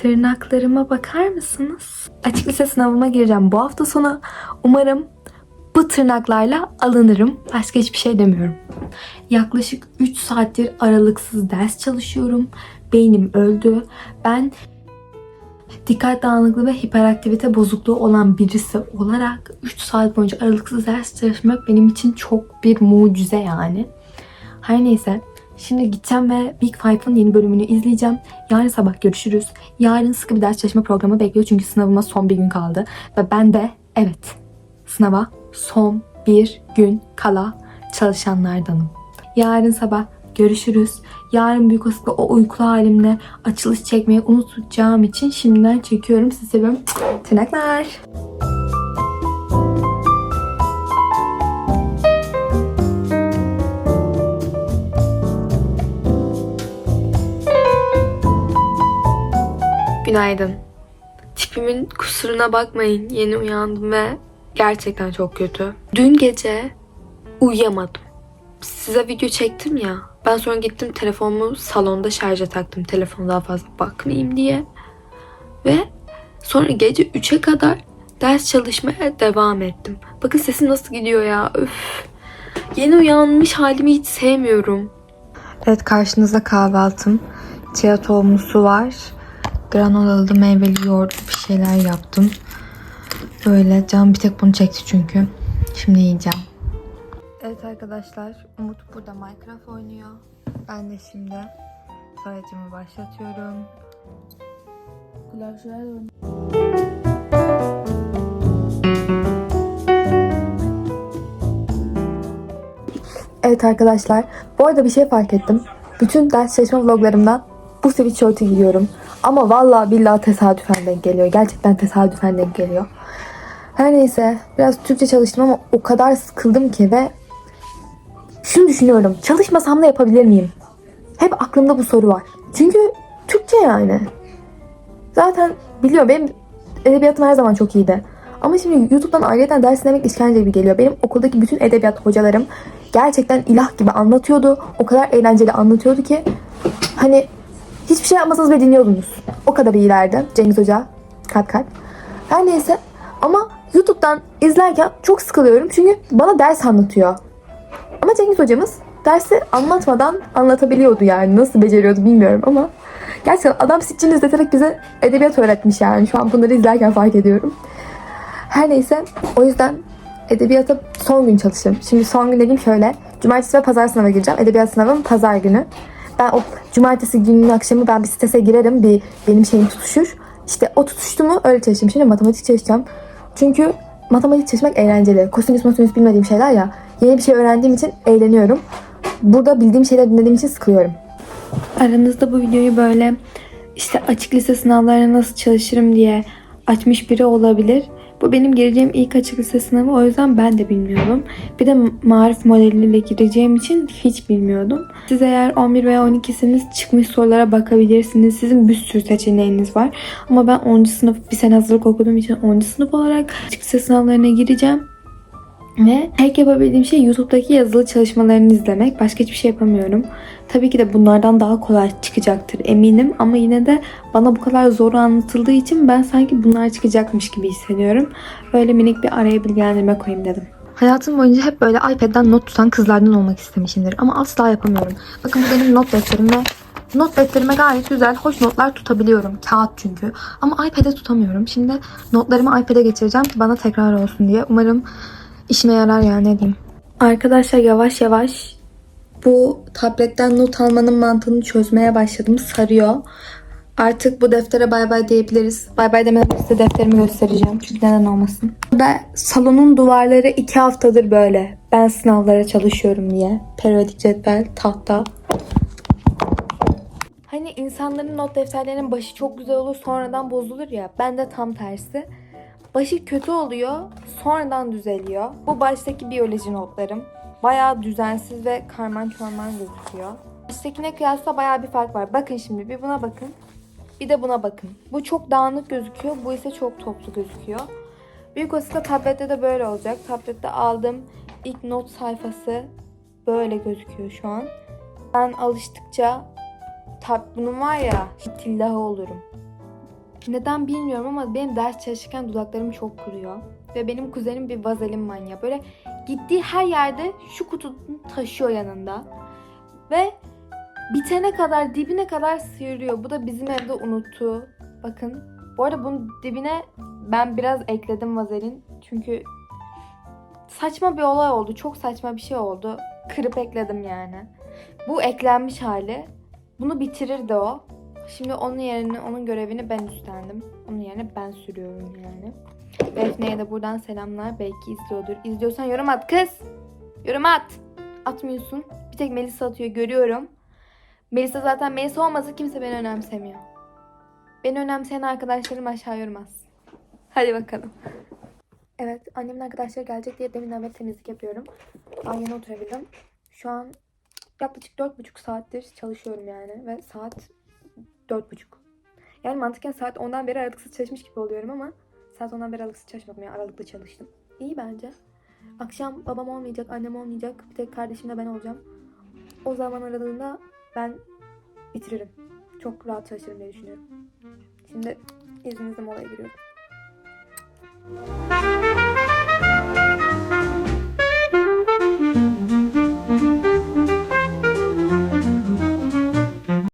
Tırnaklarıma bakar mısınız? Açık lise sınavıma gireceğim bu hafta sonu. Umarım bu tırnaklarla alınırım. Başka hiçbir şey demiyorum. Yaklaşık 3 saattir aralıksız ders çalışıyorum. Beynim öldü. Ben dikkat dağınıklığı ve hiperaktivite bozukluğu olan birisi olarak 3 saat boyunca aralıksız ders çalışmak benim için çok bir mucize yani. Her neyse. Şimdi gideceğim ve Big Five'ın yeni bölümünü izleyeceğim. Yarın sabah görüşürüz. Yarın sıkı bir ders çalışma programı bekliyor çünkü sınavıma son bir gün kaldı. Ve ben de evet sınava son bir gün kala çalışanlardanım. Yarın sabah görüşürüz. Yarın büyük olasılıkla o uykulu halimle açılış çekmeyi unutacağım için şimdiden çekiyorum. Sizi seviyorum. Tırnaklar. Günaydın. Tipimin kusuruna bakmayın. Yeni uyandım ve gerçekten çok kötü. Dün gece uyuyamadım. Size video çektim ya. Ben sonra gittim telefonumu salonda şarja taktım. Telefona daha fazla bakmayayım diye. Ve sonra gece 3'e kadar ders çalışmaya devam ettim. Bakın sesim nasıl gidiyor ya. Üf. Yeni uyanmış halimi hiç sevmiyorum. Evet karşınızda kahvaltım. Chia tohumlu su var. Granolalı meyveli yoğurtlu bir şeyler yaptım. Böyle can bir tek bunu çekti çünkü. Şimdi yiyeceğim. Evet arkadaşlar Umut burada Minecraft oynuyor. Ben de şimdi sayacımı başlatıyorum. Evet arkadaşlar bu arada bir şey fark ettim. Bütün ders çalışma vloglarımdan bu sweatshirt'ü giyiyorum. Ama vallahi billahi tesadüfen denk geliyor. Gerçekten tesadüfen denk geliyor. Her neyse biraz Türkçe çalıştım ama o kadar sıkıldım ki ve şunu düşünüyorum. Çalışmasam da yapabilir miyim? Hep aklımda bu soru var. Çünkü Türkçe yani. Zaten biliyorum benim edebiyatım her zaman çok iyiydi. Ama şimdi YouTube'dan ayrıca ders dinlemek işkence gibi geliyor. Benim okuldaki bütün edebiyat hocalarım gerçekten ilah gibi anlatıyordu. O kadar eğlenceli anlatıyordu ki hani hiçbir şey yapmasanız bile dinliyordunuz. O kadar iyilerdi. Cengiz Hoca kalp kalp. Her neyse ama YouTube'dan izlerken çok sıkılıyorum çünkü bana ders anlatıyor. Ama Cengiz hocamız dersi anlatmadan anlatabiliyordu yani. Nasıl beceriyordu bilmiyorum ama gerçekten adam sitçini izleterek bize edebiyat öğretmiş yani. Şu an bunları izlerken fark ediyorum. Her neyse o yüzden edebiyata son gün çalıştım. Şimdi son gün dediğim şöyle. Cumartesi ve pazar sınava gireceğim. Edebiyat sınavım pazar günü. Ben o cumartesi gününün akşamı ben bir sitese girerim. Bir benim şeyim tutuşur. İşte o tutuştu mu öyle çalışayım. Şimdi matematik çalışacağım. Çünkü matematik çalışmak eğlenceli. Kosinüs mosinüs bilmediğim şeyler ya. Yeni bir şey öğrendiğim için eğleniyorum. Burada bildiğim şeyler dinlediğim için sıkılıyorum. Aranızda bu videoyu böyle işte açık lise sınavlarına nasıl çalışırım diye açmış biri olabilir. Bu benim gireceğim ilk açık lise sınavı o yüzden ben de bilmiyordum. Bir de marif modeliyle gireceğim için hiç bilmiyordum. Siz eğer 11 veya 12'siniz çıkmış sorulara bakabilirsiniz. Sizin bir sürü seçeneğiniz var. Ama ben 10. sınıf bir sene hazırlık okuduğum için 10. sınıf olarak açık lise sınavlarına gireceğim. Ve tek yapabildiğim şey YouTube'daki yazılı çalışmalarını izlemek. Başka hiçbir şey yapamıyorum. Tabii ki de bunlardan daha kolay çıkacaktır eminim. Ama yine de bana bu kadar zor anlatıldığı için ben sanki bunlar çıkacakmış gibi hissediyorum. Böyle minik bir araya bilgilendirme koyayım dedim. Hayatım boyunca hep böyle iPad'den not tutan kızlardan olmak istemişimdir. Ama asla yapamıyorum. Bakın bu benim not defterim ve not defterime gayet güzel, hoş notlar tutabiliyorum. Kağıt çünkü. Ama iPad'e tutamıyorum. Şimdi notlarımı iPad'e geçireceğim ki bana tekrar olsun diye. Umarım işime yarar yani ne diyeyim. Arkadaşlar yavaş yavaş bu tabletten not almanın mantığını çözmeye başladım. Sarıyor. Artık bu deftere bay bay diyebiliriz. Bay bay demeden size defterimi göstereceğim. Çünkü neden olmasın. Burada salonun duvarları iki haftadır böyle. Ben sınavlara çalışıyorum diye. Periyodik cetvel, tahta. Hani insanların not defterlerinin başı çok güzel olur sonradan bozulur ya. Ben de tam tersi. Başı kötü oluyor sonradan düzeliyor. Bu baştaki biyoloji notlarım. Bayağı düzensiz ve karman çorman gözüküyor. Baştakine kıyasla bayağı bir fark var. Bakın şimdi bir buna bakın. Bir de buna bakın. Bu çok dağınık gözüküyor. Bu ise çok toplu gözüküyor. Büyük olasılıkla tablette de böyle olacak. Tablette aldığım ilk not sayfası böyle gözüküyor şu an. Ben alıştıkça tab bunun var ya tillahı olurum. Neden bilmiyorum ama benim ders çalışırken dudaklarım çok kuruyor. Ve benim kuzenim bir vazelin manyağı. Böyle gittiği her yerde şu kutusunu taşıyor yanında. Ve bitene kadar dibine kadar sıyırıyor. Bu da bizim evde unuttu. Bakın. Bu arada bunun dibine ben biraz ekledim vazelin. Çünkü saçma bir olay oldu. Çok saçma bir şey oldu. Kırıp ekledim yani. Bu eklenmiş hali. Bunu bitirirdi o. Şimdi onun yerine, onun görevini ben üstlendim. Onun yerine ben sürüyorum yani. Defne'ye de buradan selamlar. Belki izliyordur. İzliyorsan yorum at kız. Yorum at. Atmıyorsun. Bir tek Melisa atıyor görüyorum. Melisa zaten Melisa olmasa kimse beni önemsemiyor. Beni önemseyen arkadaşlarım aşağı yorum atsın. Hadi bakalım. Evet annemin arkadaşları gelecek diye deminden beri temizlik yapıyorum. Yeni oturabildim. Şu an yaklaşık dört buçuk saattir çalışıyorum yani. Ve saat dört buçuk. Yani mantıken saat ondan beri aralıksız çalışmış gibi oluyorum ama saat ondan beri aralıksız çalışmadım yani aralıklı çalıştım. İyi bence. Akşam babam olmayacak, annem olmayacak. Bir tek kardeşimle ben olacağım. O zaman aralığında ben bitiririm. Çok rahat çalışırım diye düşünüyorum. Şimdi izninizle molaya giriyorum.